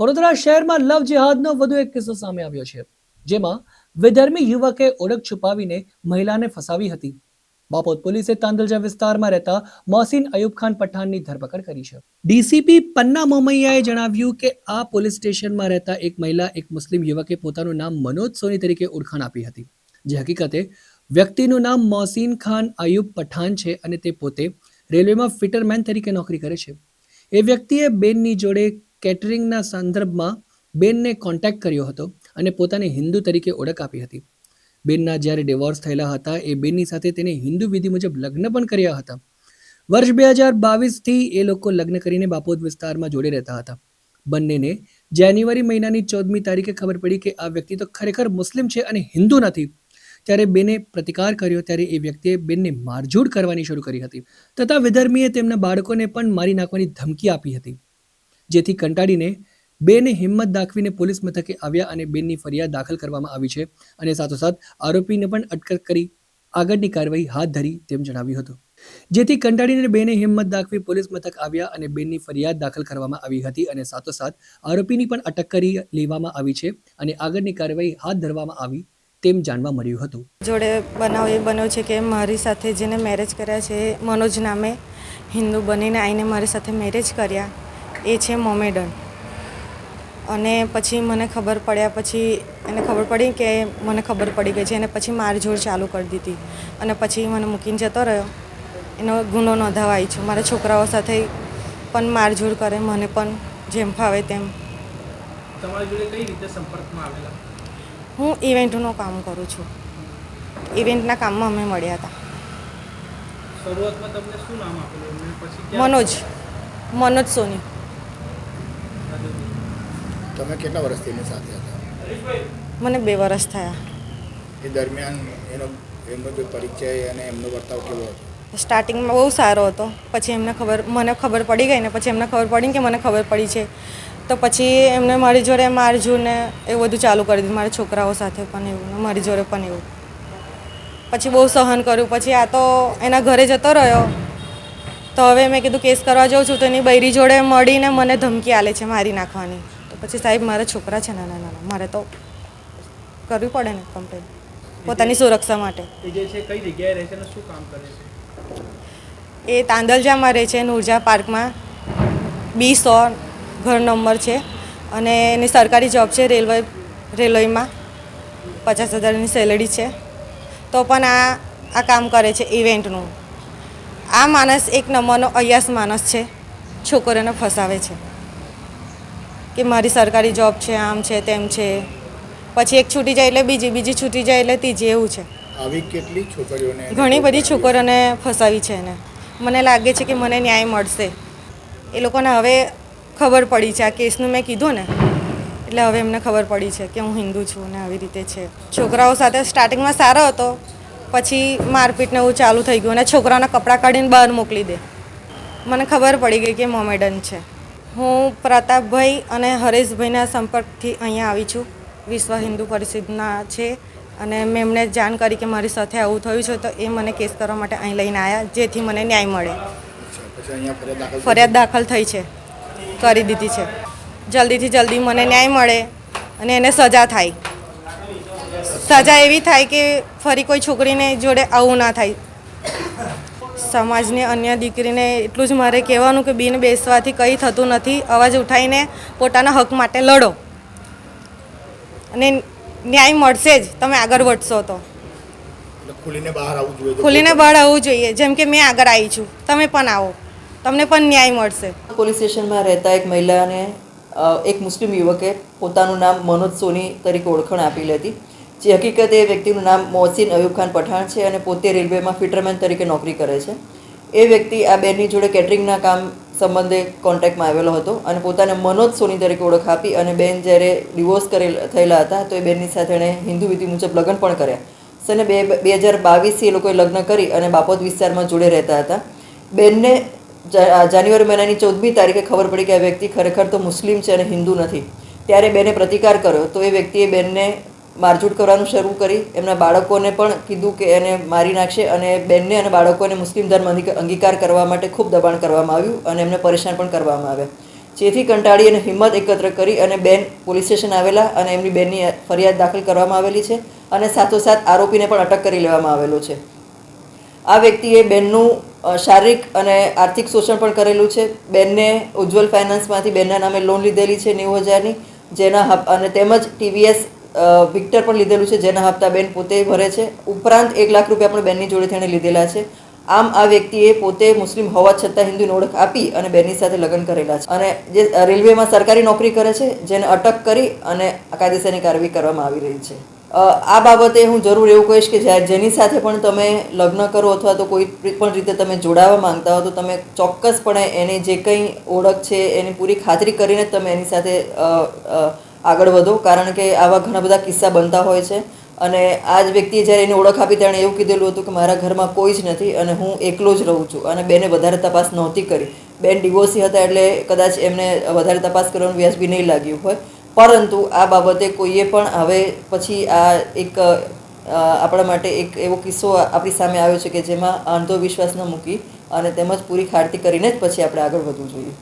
વડોદરા શહેરમાં લવ જેહાદનો વધુ એક કિસ્સો સામે આવ્યો છે, જેમાં વિધર્મી યુવકે ઓળખ છુપાવીને મહિલાને ફસાવી હતી. બાપોદ પોલીસે તાંદલજા વિસ્તારમાં રહેતા મોસીન અયુબ ખાન પઠાણની ધરપકડ કરી છે. ડીસીપી પન્ના મોમૈયાએ જણાવ્યું કે આ પોલીસ સ્ટેશનમાં રહેતા એક મહિલા એક મુસ્લિમ યુવકે પોતાનું નામ મનોજ સોની તરીકે ઓળખાણ આપી હતી. જે હકીકતે વ્યક્તિનું નામ મોસીન ખાન અયુબ પઠાણ છે અને તે પોતે રેલવેમાં ફિટરમેન તરીકે નોકરી કરે છે. એ વ્યક્તિએ બેનની જોડે કેટરિંગના સંદર્ભમાં બેનને કોન્ટેક્ટ કર્યો હતો અને પોતાને હિન્દુ તરીકે ઓળખ આપી હતી. બેનના જ્યારે ડિવોર્સ થયેલા હતા, એ બેનની સાથે તેને હિન્દુ વિધિ મુજબ લગ્ન પણ કર્યા હતા. વર્ષ બે હજાર બાવીસથી એ લોકો લગ્ન કરીને બાપોદ વિસ્તારમાં જોડે રહેતા હતા. બંનેને જાન્યુઆરી મહિનાની ચૌદમી તારીખે ખબર પડી કે આ વ્યક્તિ તો ખરેખર મુસ્લિમ છે અને હિન્દુ નથી. ત્યારે બેને પ્રતિકાર કર્યો, ત્યારે એ વ્યક્તિએ બેનને મારઝૂડ કરવાની શરૂ કરી હતી. તથા વિધર્મીએ તેમના બાળકોને પણ મારી નાખવાની ધમકી આપી હતી. જેથી કંટાળીને બેને હિંમત દાખવીને પોલીસ મથકે આવ્યા અને બેનની ફરિયાદ દાખલ કરવામાં આવી છે અને સાથોસાથ આરોપીને પણ અટક કરી આગળની કાર્યવાહી હાથ ધરી તેમ જણાવ્યું હતું. જેથી કંટાળીને બેને હિંમત દાખવી પોલીસ મથક આવ્યા અને બેનની ફરિયાદ દાખલ કરવામાં આવી હતી અને સાથોસાથ આરોપીની પણ અટક કરી લેવામાં આવી છે અને આગળની કાર્યવાહી હાથ ધરવામાં આવી તેમ જાણવા મળ્યું હતું. જોડે બનાવ એ બન્યો છે કે મારી સાથે જેને મેરેજ કર્યા છે, મનોજ નામે હિન્દુ બનીને આવીને મારી સાથે મેરેજ કર્યા. એ છે મોમેડન. અને પછી મને ખબર પડ્યા પછી એને ખબર પડી કે મને ખબર પડી ગઈ છે. અને પછી મારઝોડ ચાલુ કરી દીધી. અને પછી મને મૂકીને જતો રહ્યો. એનો ગુનો નોંધાવાય છે. મારા છોકરાઓ સાથે પણ મારઝોડ કરે મને પણ જેમ ફાવે તેમ. હું ઇવેન્ટનું કામ કરું છું. ઇવેન્ટના કામમાં અમે મળ્યા હતા. મનોજ. મનોજ સોની. તમે કેટલા વર્ષથી એની સાથે હતા? મને બે વરસ થયા. એ દરમિયાન એનો એમનો જે પરિચય અને એમનો વર્તાવ કેવો હતો? સ્ટાર્ટિંગમાં બહુ સારો હતો. પછી એમને ખબર મને ખબર પડી ગઈ ને પછી એમને ખબર પડી કે મને ખબર પડી છે. તો પછી એમને મારી જોડે મારજું ને એવું બધું ચાલુ કરી દીધું. મારા છોકરાઓ સાથે પણ એવું મારી જોડે પણ એવું. પછી બહુ સહન કર્યું. પછી આ તો એના ઘરે જતો રહ્યો. તો હવે મેં કીધું કેસ કરવા જાઉં છું. તો એની બૈરી જોડે મળીને મને ધમકી આલે છે મારી નાખવાની. પછી સાહેબ મારા છોકરા છે નાના નાના. મારે તો કરવી પડે ને કમ્પ્લેન પોતાની સુરક્ષા માટે. એ જે છે કઈ જગ્યાએ રહે છે અને શું કામ કરે છે? એ તાંદલજામાં રહે છે નુરજા પાર્કમાં. બી સો ઘર નંબર છે અને એની સરકારી જોબ છે રેલવે રેલવેમાં. પચાસ હજારની સેલરી છે. તો પણ આ આ કામ કરે છે ઇવેન્ટનું. આ માણસ એક નંબરનો અયાસ માણસ છે. છોકરીઓને ફસાવે છે. કે મારી સરકારી જોબ છે આમ છે તેમ છે. પછી એક છૂટી જાય એટલે બીજી બીજી છૂટી જાય એટલે ત્રીજી એવું છે. આવી કેટલી છોકરીઓને ઘણી બધી છોકરીઓને ફસાવી છે એને. મને લાગે છે કે મને ન્યાય મળશે. એ લોકોને હવે ખબર પડી છે આ કેસનું મેં કીધું ને એટલે હવે એમને ખબર પડી છે કે હું હિન્દુ છું ને આવી રીતે છે. છોકરાઓ સાથે સ્ટાર્ટિંગમાં સારો હતો પછી મારપીટ ને એવું ચાલુ થઈ ગયું અને છોકરાઓના કપડાં કાઢીને બહાર મોકલી દે. મને ખબર પડી ગઈ કે મોમેડન છે. હું પ્રતાપભાઈ અને હરેશભાઈના સંપર્કથી અહીંયા આવી છું. વિશ્વ હિન્દુ પરિષદના છે અને મેં એમને જાણ કરી કે મારી સાથે આવું થયું છે તો એ મને કેસ કરવા માટે અહીં લઈને આવ્યા જેથી મને ન્યાય મળે. ફરિયાદ દાખલ થઈ છે. કરી દીધી છે. જલ્દીથી જલ્દી મને ન્યાય મળે અને એને સજા થાય. સજા એવી થાય કે ફરી કોઈ છોકરીને જોડે આવું ના થાય. સમાજની અન્ય દીકરીને એટલું જ મારે કહેવાનું કે બિન બેસવાથી કંઈ થતું નથી. અવાજ ઉઠાવીને પોતાના હક માટે લડો. અને ન્યાય મળશે જ. તમે આગળ વધશો તો. ખુલીને બહાર આવવું જોઈએ ખુલીને બહાર આવવું જોઈએ. જેમ કે મેં આગળ આવી છું. તમે પણ આવો. તમને પણ ન્યાય મળશે. પોલીસ સ્ટેશનમાં રહેતા એક મહિલાને એક મુસ્લિમ યુવકે પોતાનું નામ મનોજ સોની તરીકે ઓળખાણ આપેલી હતી જે હકીકતે એ વ્યક્તિનું નામ મોહસિન અયુબ ખાન પઠાણ છે અને પોતે રેલવેમાં ફિટરમેન તરીકે નોકરી કરે છે. એ વ્યક્તિ આ બેનની જોડે કેટરિંગના કામ સંબંધે કોન્ટેક્ટમાં આવેલો હતો અને પોતાને મનોજ સોની તરીકે ઓળખ આપી અને બેન જ્યારે ડિવોર્સ કરેલ થયેલા હતા તો એ બેનની સાથે એણે હિન્દુ વિધિ મુજબ લગ્ન પણ કર્યા. સને બે બે હજાર બાવીસથી એ લોકોએ લગ્ન કરી અને બાપોદ વિસ્તારમાં જોડે રહેતા હતા. બેનને જાન્યુઆરી મહિનાની ચૌદમી તારીખે ખબર પડી કે આ વ્યક્તિ ખરેખર તો મુસ્લિમ છે અને હિન્દુ નથી. ત્યારે બેને પ્રતિકાર કર્યો તો એ વ્યક્તિએ બેનને મારઝૂડ કરવાનું શરૂ કરી. એમના બાળકોને પણ કીધું કે એને મારી નાખશે અને બેનને અને બાળકોને મુસ્લિમ ધર્મ અંગી- અંગીકાર કરવા માટે ખૂબ દબાણ કરવામાં આવ્યું અને એમને પરેશાન પણ કરવામાં આવ્યા. જેથી કંટાળી અને હિંમત એકત્ર કરી અને બેન પોલીસ સ્ટેશન આવેલા અને એમની બેનની ફરિયાદ દાખલ કરવામાં આવેલી છે અને સાથોસાથ આરોપીને પણ અટક કરી લેવામાં આવેલો છે. આ વ્યક્તિએ બેનનું શારીરિક અને આર્થિક શોષણ પણ કરેલું છે. બેનને ઉજ્જવલ ફાઇનાન્સમાંથી બેનના નામે લોન લીધેલી છે નેવું હજારની, જેના અને તેમજ ટીવીએસ વિક્ટર પણ લીધેલું છે, જેના હપ્તા બેન પોતે ભરે છે. ઉપરાંત એક લાખ રૂપિયા પણ બેનની જોડે તેણે લીધેલા છે. આમ આ વ્યક્તિએ પોતે મુસ્લિમ હોવા છતાં હિન્દુની ઓળખ આપી અને બેનની સાથે લગ્ન કરેલા છે. અને જે રેલવેમાં સરકારી નોકરી કરે છે, જેને અટક કરી અને કાયદેસરની કાર્યવાહી કરવામાં આવી રહી છે. આ બાબતે હું જરૂર એવું કહીશ કે જ્યારે જેની સાથે પણ તમે લગ્ન કરો અથવા તો કોઈ પણ રીતે તમે જોડાવા માંગતા હો તો તમે ચોક્કસપણે એની જે કંઈ ઓળખ છે, એની પૂરી ખાતરી કરીને તમે એની સાથે આગળ વધો, કારણ કે આવા ઘણા બધા કિસ્સા બનતા હોય છે. અને આ જ વ્યક્તિએ જ્યારે એની ઓળખ આપી, તેણે એવું કીધેલું હતું કે મારા ઘરમાં કોઈ જ નથી અને હું એકલો જ રહું છું. અને બેને વધારે તપાસ નહોતી કરી. બેન ડિવોર્સી હતા એટલે કદાચ એમને વધારે તપાસ કરવાનું વ્યાજબી નહીં લાગ્યું હોય. પરંતુ આ બાબતે કોઈએ પણ હવે પછી આ એક આપણા માટે એક એવો કિસ્સો આપણી સામે આવ્યો છે કે જેમાં અંધવિશ્વાસ ન મૂકી અને તેમજ પૂરી ખાતરી કરીને જ પછી આપણે આગળ વધવું જોઈએ.